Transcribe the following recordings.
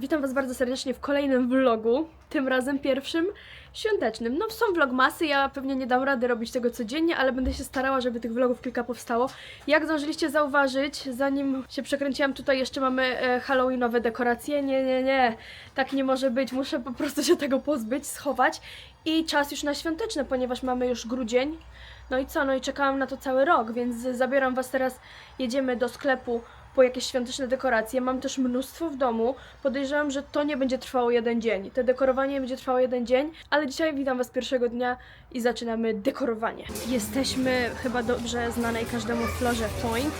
Witam Was bardzo serdecznie w kolejnym vlogu, tym razem pierwszym świątecznym. No są vlogmasy, ja pewnie nie dam rady robić tego codziennie, ale będę się starała, żeby tych vlogów kilka powstało. Jak zdążyliście zauważyć, zanim się przekręciłam, tutaj jeszcze mamy e, halloweenowe dekoracje. Nie, nie, nie, tak nie może być, muszę po prostu się tego pozbyć, schować. I czas już na świąteczne, ponieważ mamy już grudzień. No i co, no i czekałam na to cały rok, więc zabieram Was teraz, jedziemy do sklepu po jakieś świąteczne dekoracje. Mam też mnóstwo w domu. Podejrzewam, że to nie będzie trwało jeden dzień. Te dekorowanie będzie trwało jeden dzień, ale dzisiaj witam Was pierwszego dnia i zaczynamy dekorowanie. Jesteśmy chyba dobrze znanej każdemu florze Point.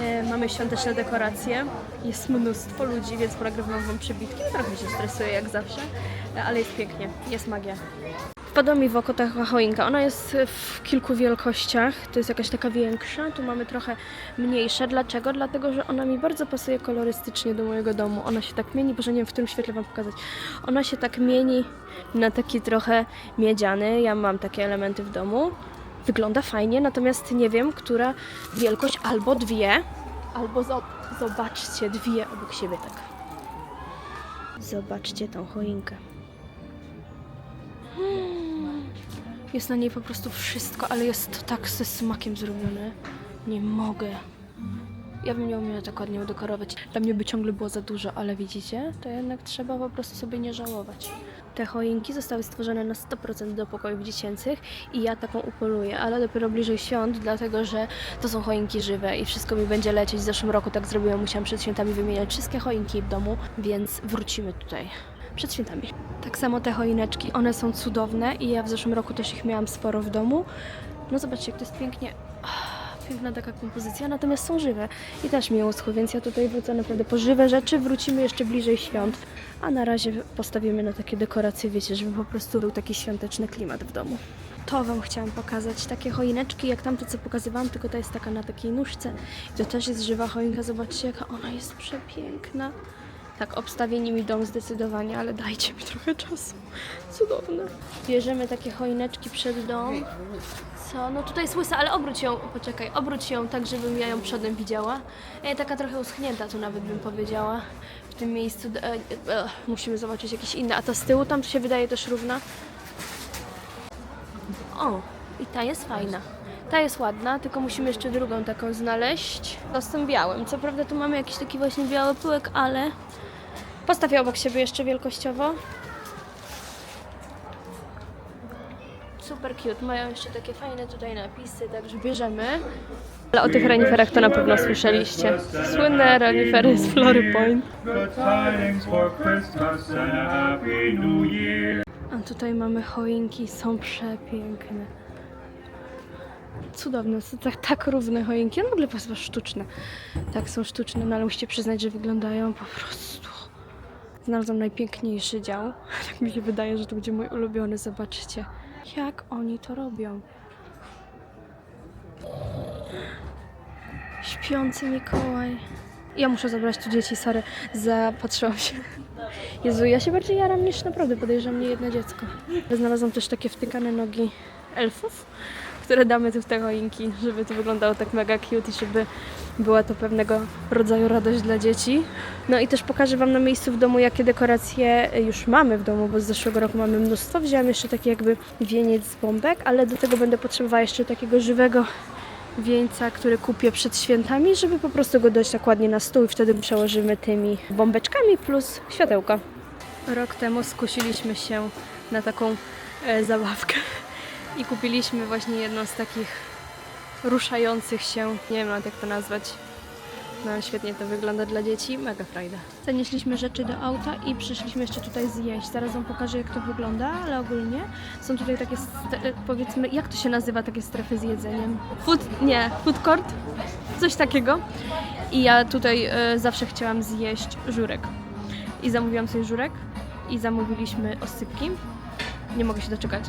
E, mamy świąteczne dekoracje. Jest mnóstwo ludzi, więc nagrywam Wam przebitki. Trochę się stresuję jak zawsze, e, ale jest pięknie. Jest magia. Wpadła mi w oko choinka. Ona jest w kilku wielkościach. To jest jakaś taka większa. Tu mamy trochę mniejsze. Dlaczego? Dlatego, że ona mi bardzo pasuje kolorystycznie do mojego domu. Ona się tak mieni, boże nie wiem w którym świetle Wam pokazać. Ona się tak mieni na taki trochę miedziany. Ja mam takie elementy w domu. Wygląda fajnie, natomiast nie wiem, która wielkość albo dwie, albo zo- zobaczcie, dwie obok siebie tak. Zobaczcie tą choinkę. Jest na niej po prostu wszystko, ale jest to tak ze smakiem zrobione. Nie mogę. Ja bym nie umiała tak ładnie udekorować. Dla mnie by ciągle było za dużo, ale widzicie? To jednak trzeba po prostu sobie nie żałować. Te choinki zostały stworzone na 100% do pokojów dziecięcych i ja taką upoluję, ale dopiero bliżej świąt, dlatego że to są choinki żywe i wszystko mi będzie lecieć. W zeszłym roku tak zrobiłam, musiałam przed świętami wymieniać wszystkie choinki w domu, więc wrócimy tutaj przed świętami. Tak samo te choineczki, one są cudowne i ja w zeszłym roku też ich miałam sporo w domu. No zobaczcie, jak to jest pięknie. Ah, Piękna taka kompozycja, natomiast są żywe i też mi uschły, więc ja tutaj wrócę naprawdę po żywe rzeczy, wrócimy jeszcze bliżej świąt. A na razie postawimy na takie dekoracje, wiecie, żeby po prostu był taki świąteczny klimat w domu. To Wam chciałam pokazać, takie choineczki jak tamte, co pokazywałam, tylko ta jest taka na takiej nóżce. I to też jest żywa choinka, zobaczcie jaka ona jest przepiękna. Tak, obstawieni mi dom zdecydowanie, ale dajcie mi trochę czasu. Cudowne. Bierzemy takie choineczki przed dom. Co? No tutaj jest łysa, ale obróć ją, poczekaj, obróć ją tak, żebym ja ją przodem widziała. E, taka trochę uschnięta tu nawet bym powiedziała. W tym miejscu e, e, musimy zobaczyć jakieś inne. A ta z tyłu tam się wydaje też równa. O, i ta jest fajna. Ta jest ładna, tylko musimy jeszcze drugą taką znaleźć. To z tym białym. Co prawda tu mamy jakiś taki właśnie biały pyłek, ale postawię obok siebie jeszcze wielkościowo. Super cute. Mają jeszcze takie fajne tutaj napisy, także bierzemy. Ale o tych reniferach to na pewno słyszeliście. Słynne renifery z Flory Point. A tutaj mamy choinki, są przepiękne. Cudowne, są tak, tak równe choinki, no w ogóle sztuczne. Tak, są sztuczne, no ale musicie przyznać, że wyglądają po prostu. Znalazłam najpiękniejszy dział. Tak mi się wydaje, że to będzie mój ulubiony, zobaczcie. Jak oni to robią. Śpiący Mikołaj. Ja muszę zabrać tu dzieci, sorry, zapatrzyłam się. Jezu, ja się bardziej jaram niż naprawdę podejrzewam nie jedno dziecko. Znalazłam też takie wtykane nogi elfów, które damy tu w te choinki, żeby to wyglądało tak mega cute i żeby była to pewnego rodzaju radość dla dzieci. No i też pokażę Wam na miejscu w domu, jakie dekoracje już mamy w domu, bo z zeszłego roku mamy mnóstwo. Wzięłam jeszcze taki jakby wieniec z bombek, ale do tego będę potrzebowała jeszcze takiego żywego wieńca, który kupię przed świętami, żeby po prostu go dać tak ładnie na stół i wtedy przełożymy tymi bombeczkami plus światełka. Rok temu skusiliśmy się na taką e, zabawkę i kupiliśmy właśnie jedną z takich ruszających się, nie wiem nawet jak to nazwać. No świetnie to wygląda dla dzieci, mega frajda. Zanieśliśmy rzeczy do auta i przyszliśmy jeszcze tutaj zjeść. Zaraz wam pokażę jak to wygląda, ale ogólnie są tutaj takie, powiedzmy, jak to się nazywa takie strefy z jedzeniem? Food, nie, food court? Coś takiego. I ja tutaj e, zawsze chciałam zjeść żurek. I zamówiłam sobie żurek i zamówiliśmy osypki. Nie mogę się doczekać.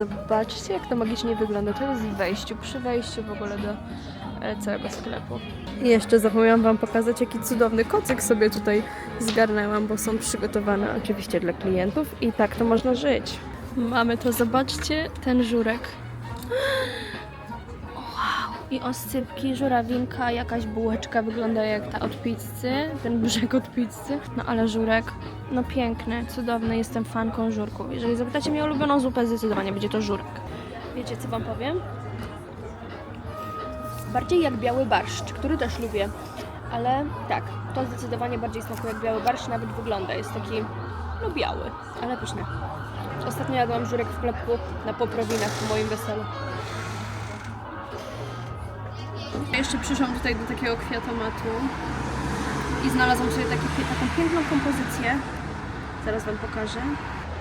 Zobaczcie, jak to magicznie wygląda. To jest w wejściu, przy wejściu w ogóle do e, całego sklepu. I jeszcze zapomniałam Wam pokazać, jaki cudowny kocyk sobie tutaj zgarnęłam, bo są przygotowane oczywiście dla klientów i tak to można żyć. Mamy to, zobaczcie, ten żurek. Wow! I oscypki, żurawinka, jakaś bułeczka wygląda jak ta od pizzy, ten brzeg od pizzy. No ale żurek, no piękny, cudowny, jestem fanką żurków. Jeżeli zapytacie mnie o ulubioną zupę, zdecydowanie będzie to żurek. Wiecie co wam powiem? Bardziej jak biały barszcz, który też lubię. Ale tak, to zdecydowanie bardziej smakuje jak biały barszcz, nawet wygląda. Jest taki, no biały, ale pyszny. Ostatnio jadłam żurek w klepku na Poprowinach po moim weselu. Jeszcze przyszłam tutaj do takiego kwiatomatu i znalazłam sobie taki, taką piękną kompozycję. Zaraz Wam pokażę.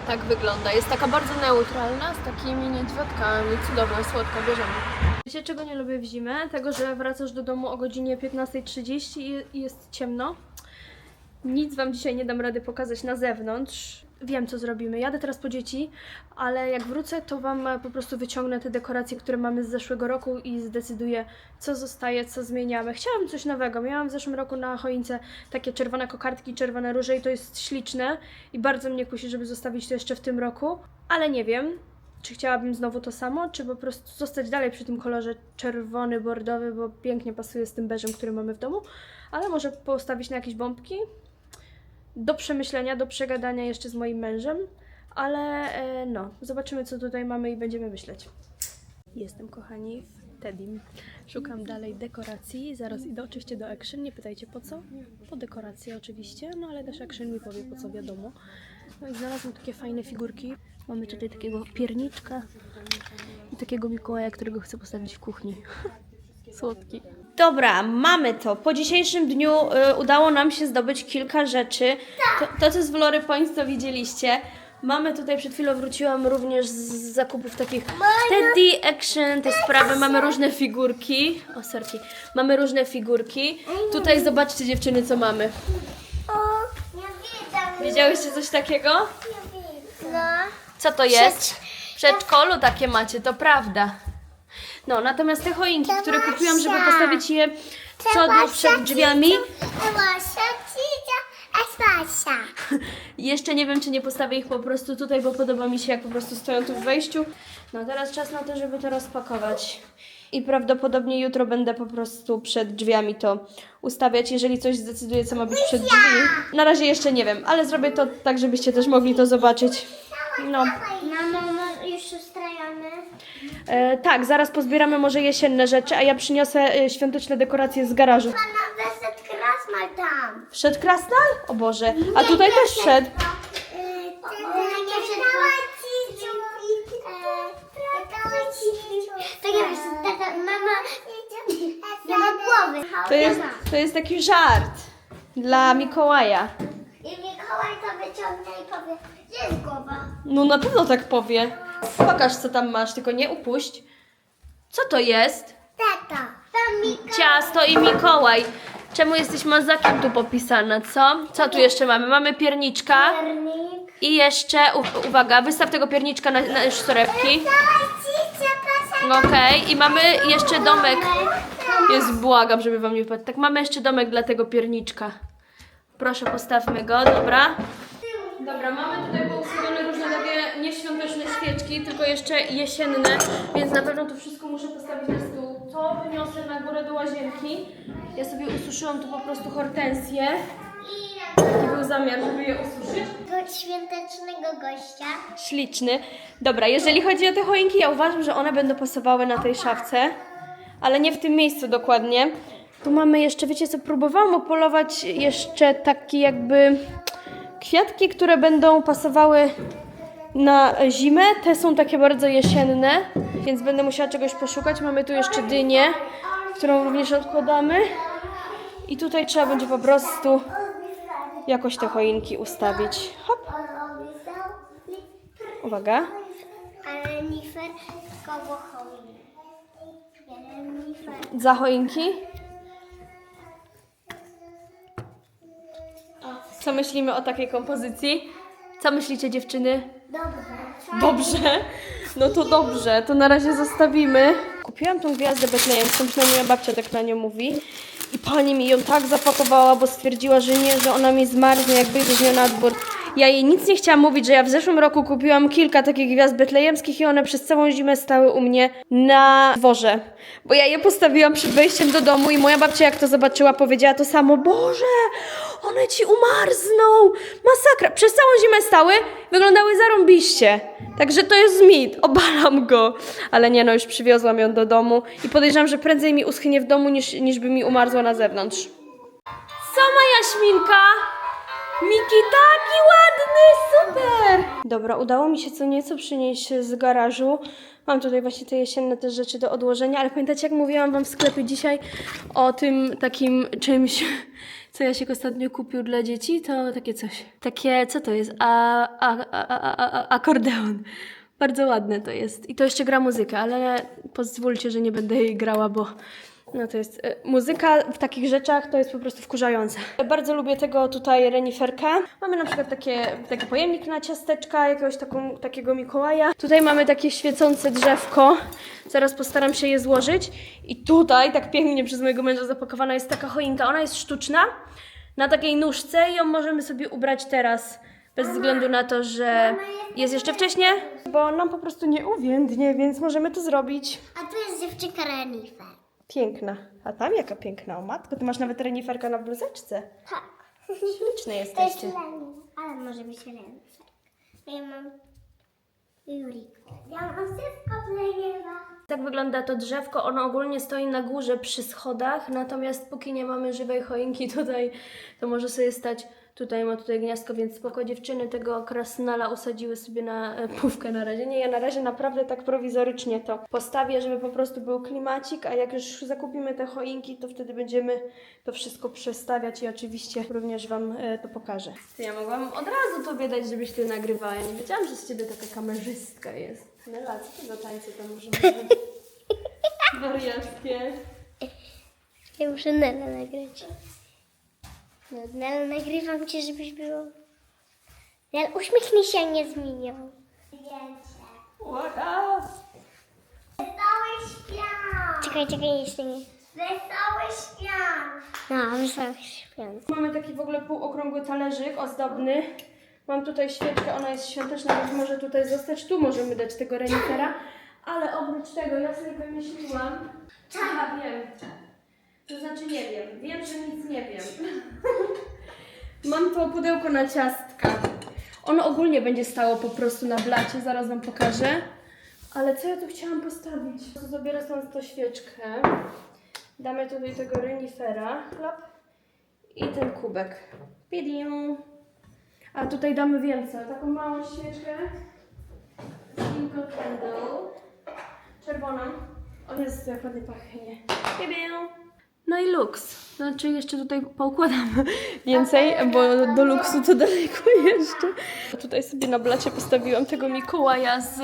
Tak wygląda. Jest taka bardzo neutralna, z takimi niedźwiadkami. Cudowna, słodka, bierzemy. Wiecie czego nie lubię w zimę? Tego, że wracasz do domu o godzinie 15.30 i i jest ciemno. Nic Wam dzisiaj nie dam rady pokazać na zewnątrz. Wiem, co zrobimy. Jadę teraz po dzieci, ale jak wrócę, to Wam po prostu wyciągnę te dekoracje, które mamy z zeszłego roku i zdecyduję, co zostaje, co zmieniamy. Chciałam coś nowego. Miałam w zeszłym roku na choince takie czerwone kokardki, czerwone róże i to jest śliczne i bardzo mnie kusi, żeby zostawić to jeszcze w tym roku, ale nie wiem. Czy chciałabym znowu to samo, czy po prostu zostać dalej przy tym kolorze czerwony, bordowy, bo pięknie pasuje z tym beżem, który mamy w domu, ale może postawić na jakieś bombki, do przemyślenia, do przegadania jeszcze z moim mężem, ale e, no, zobaczymy co tutaj mamy i będziemy myśleć. Jestem, kochani, w Tedim. Szukam dalej dekoracji. Zaraz idę oczywiście do Action. Nie pytajcie po co. Po dekoracje oczywiście, no ale też Action mi powie po co wiadomo. No i znalazłam takie fajne figurki. Mamy tutaj takiego pierniczka i takiego Mikołaja, którego chcę postawić w kuchni. Słodki. Dobra, mamy to. Po dzisiejszym dniu y, udało nam się zdobyć kilka rzeczy. To, to co z Vlory Points to widzieliście. Mamy tutaj, przed chwilą wróciłam również z zakupów takich Teddy Action, te sprawy. Mamy różne figurki. O, sorki. Mamy różne figurki. Tutaj zobaczcie dziewczyny, co mamy. O, widzę. Widziałyście coś takiego? No. Co to jest? W przedszkolu takie macie, to prawda. No, natomiast te choinki, które kupiłam, żeby postawić je co do przed drzwiami. Jeszcze nie wiem, czy nie postawię ich po prostu tutaj, bo podoba mi się, jak po prostu stoją tu w wejściu. No teraz czas na to, żeby to rozpakować. I prawdopodobnie jutro będę po prostu przed drzwiami to ustawiać, jeżeli coś zdecyduję, co ma być przed drzwi. Na razie jeszcze nie wiem, ale zrobię to tak, żebyście też mogli to zobaczyć. No, No, no, no, jeszcze strajamy. E, tak, zaraz pozbieramy może jesienne rzeczy, a ja przyniosę e, świąteczne dekoracje z garażu. Pana weset krasmal tam. Wszedł krasnal? O Boże, a tutaj też wszedł. Ma głowy. To jest, to jest taki żart dla Mikołaja. I Mikołaj to wyciągnie i powie, gdzie jest głowa? No na pewno tak powie. Pokaż co tam masz, tylko nie upuść. Co to jest? Tata. Tam Mikołaj. Ciasto i Mikołaj. Czemu jesteś mazakiem tu popisana, co? Co tu jeszcze mamy? Mamy pierniczka Piernik. i jeszcze, u, uwaga, wystaw tego pierniczka na, na już torebki. Dała cicia, proszę. Okej, i mamy jeszcze domek. Jest, błagam, żeby wam nie wypadł. Tak, mamy jeszcze domek dla tego pierniczka. Proszę, postawmy go, dobra? Dobra, mamy tutaj świeczki, tylko jeszcze jesienne, więc na pewno to wszystko muszę postawić na stół. To wyniosę na górę do łazienki. Ja sobie ususzyłam tu po prostu hortensję. Taki był zamiar, żeby je ususzyć. Od świątecznego gościa. Śliczny. Dobra, jeżeli chodzi o te choinki, ja uważam, że one będą pasowały na tej szafce, ale nie w tym miejscu dokładnie. Tu mamy jeszcze, wiecie co, próbowałam opolować jeszcze takie jakby kwiatki, które będą pasowały na zimę. Te są takie bardzo jesienne, więc będę musiała czegoś poszukać. Mamy tu jeszcze dynię, którą również odkładamy. I tutaj trzeba będzie po prostu jakoś te choinki ustawić. Hop, uwaga. Za choinki. Co myślimy o takiej kompozycji? Co myślicie dziewczyny? Dobrze. Dobrze. No to dobrze, to na razie zostawimy. Kupiłam tą gwiazdę betlejemską, przynajmniej moja babcia tak na nią mówi. I pani mi ją tak zapakowała, bo stwierdziła, że nie, że ona mi zmarznie, jak wyjdzie z nią na dwór. Ja jej nic nie chciałam mówić, że ja w zeszłym roku kupiłam kilka takich gwiazd betlejemskich i one przez całą zimę stały u mnie na dworze. Bo ja je postawiłam przed wejściem do domu i moja babcia jak to zobaczyła powiedziała to samo. Boże, one ci umarzną! Masakra! Przez całą zimę stały, wyglądały zarąbiście. Także to jest mit, obalam go. Ale nie no, już przywiozłam ją do domu i podejrzewam, że prędzej mi uschnie w domu niż, niż by mi umarzła na zewnątrz. Co ma Jaśminka? Miki taki ładny, super! Dobra, udało mi się co nieco przynieść z garażu. Mam tutaj właśnie te jesienne też rzeczy do odłożenia, ale pamiętacie jak mówiłam wam w sklepie dzisiaj o tym takim czymś, co Jasiek ostatnio kupił dla dzieci? To takie coś. Takie, co to jest? A, a, a, a, a, akordeon. Bardzo ładne to jest. I to jeszcze gra muzykę, ale pozwólcie, że nie będę jej grała, bo no to jest. e, Muzyka w takich rzeczach to jest po prostu wkurzające. Bardzo lubię tego tutaj reniferka. Mamy na przykład takie, taki pojemnik na ciasteczka, jakiegoś taką, takiego Mikołaja. Tutaj mamy takie świecące drzewko. Zaraz postaram się je złożyć. I tutaj, tak pięknie przez mojego męża zapakowana jest taka choinka. Ona jest sztuczna, na takiej nóżce i ją możemy sobie ubrać teraz. Bez względu na to, że jest jeszcze wcześnie, bo nam po prostu nie uwiędnie, więc możemy to zrobić. A tu jest dziewczynka Renifer. Piękna. A tam jaka piękna, o matko, ty masz nawet reniferka na bluzeczce. Tak. Śliczne To jest jesteście. Ale może być Renifer. Ja mam Julika. Ja mam wszystko Renifa. Tak wygląda to drzewko. Ono ogólnie stoi na górze przy schodach, natomiast póki nie mamy żywej choinki tutaj, to może sobie stać tutaj, ma tutaj gniazdko, więc spoko dziewczyny tego krasnala usadziły sobie na e, pówkę na razie. Nie, ja na razie naprawdę tak prowizorycznie to postawię, żeby po prostu był klimacik, a jak już zakupimy te choinki, to wtedy będziemy to wszystko przestawiać i oczywiście również Wam e, to pokażę. Ja mogłam od razu Tobie dać, żebyś Ty nagrywała. Ja nie wiedziałam, że z Ciebie taka kamerzystka jest. Nela, co to za tańce tam może być? Wariatkie. Ja muszę Nela nagrać. No, Nela, nagrywam cię, żebyś było... Nela, uśmiechnij się, nie zmienią. Zdjęcie. Uwaga! Wesoły śpią. Czekaj, czekaj, jeszcze nie. Wesoły śpią. No, wesoły śpią. Mamy taki w ogóle półokrągły talerzyk ozdobny. Mam tutaj świeczkę, ona jest świąteczna, więc może tutaj zostać. Tu możemy dać tego renifera. Ale oprócz tego ja sobie wymyśliłam... Znaczy nie wiem. Wiem, że nic nie wiem. Mam to pudełko na ciastka. Ono ogólnie będzie stało po prostu na blacie, zaraz Wam pokażę. Ale co ja tu chciałam postawić? Zabiorę stąd tą świeczkę. Damy tutaj tego renifera. Klap. I ten kubek. Pidiu. A tutaj damy więcej. Taką małą świeczkę. Single candle. Czerwoną. On jest ładnie pachnie. Pidiu. No i luks. Znaczy jeszcze tutaj poukładam więcej, bo do luksu to daleko jeszcze. Tutaj sobie na blacie postawiłam tego Mikołaja z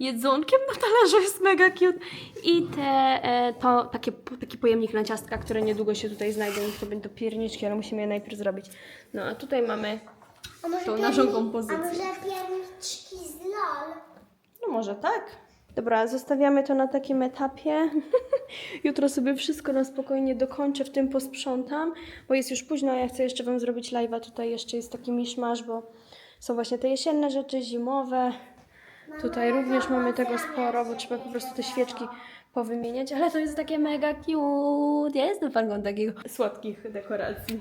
jedzonkiem na talerzu, jest mega cute. I te, e, to takie, taki pojemnik na ciastka, które niedługo się tutaj znajdą. To będą pierniczki, ale musimy je najpierw zrobić. No a tutaj mamy tą naszą kompozycję. A może pierniczki z LOL? No może tak. Dobra, zostawiamy to na takim etapie. Jutro sobie wszystko na spokojnie dokończę, w tym posprzątam, bo jest już późno, a ja chcę jeszcze Wam zrobić live'a. Tutaj jeszcze jest taki miszmasz, bo są właśnie te jesienne rzeczy, zimowe. Tutaj również mamy tego sporo, bo trzeba po prostu te świeczki powymieniać, ale to jest takie mega cute. Ja jestem fanką takich słodkich dekoracji.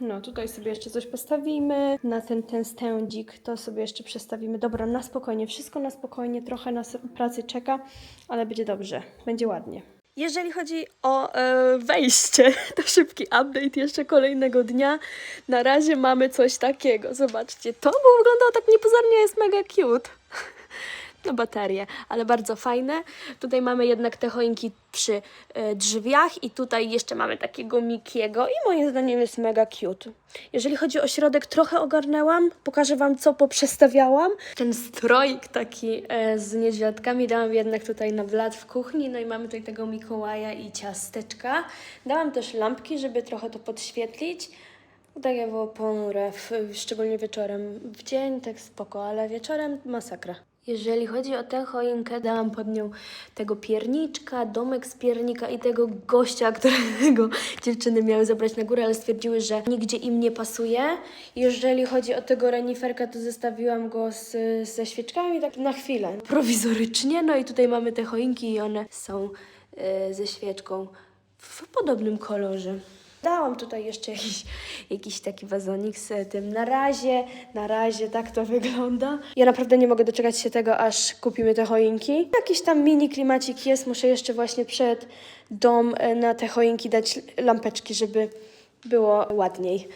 No, tutaj sobie jeszcze coś postawimy. Na ten, ten stędzik to sobie jeszcze przestawimy. Dobra, na spokojnie, wszystko na spokojnie, trochę nas pracy czeka, ale będzie dobrze, będzie ładnie. Jeżeli chodzi o e, wejście, to szybki update jeszcze kolejnego dnia. Na razie mamy coś takiego. Zobaczcie, to wyglądało tak niepozornie, jest mega cute. No baterie, ale bardzo fajne. Tutaj mamy jednak te choinki przy e, drzwiach i tutaj jeszcze mamy takiego Mikiego i moim zdaniem jest mega cute. Jeżeli chodzi o środek, trochę ogarnęłam. Pokażę Wam, co poprzestawiałam. Ten stroik taki e, z niedźwiadkami dałam jednak tutaj na blat w kuchni. No i mamy tutaj tego Mikołaja i ciasteczka. Dałam też lampki, żeby trochę to podświetlić. Takie było ponure, w, szczególnie wieczorem. W dzień tak spoko, ale wieczorem masakra. Jeżeli chodzi o tę choinkę, dałam pod nią tego pierniczka, domek z piernika i tego gościa, którego dziewczyny miały zabrać na górę, ale stwierdziły, że nigdzie im nie pasuje. Jeżeli chodzi o tego reniferka, to zostawiłam go z, ze świeczkami tak na chwilę, prowizorycznie. No i tutaj mamy te choinki i one są e, ze świeczką w podobnym kolorze. Dałam tutaj jeszcze jakiś, jakiś taki wazonik z tym. Na razie, na razie tak to wygląda. Ja naprawdę nie mogę doczekać się tego, aż kupimy te choinki. Jakiś tam mini klimacik jest. Muszę jeszcze właśnie przed dom e, na te choinki dać lampeczki, żeby było ładniej.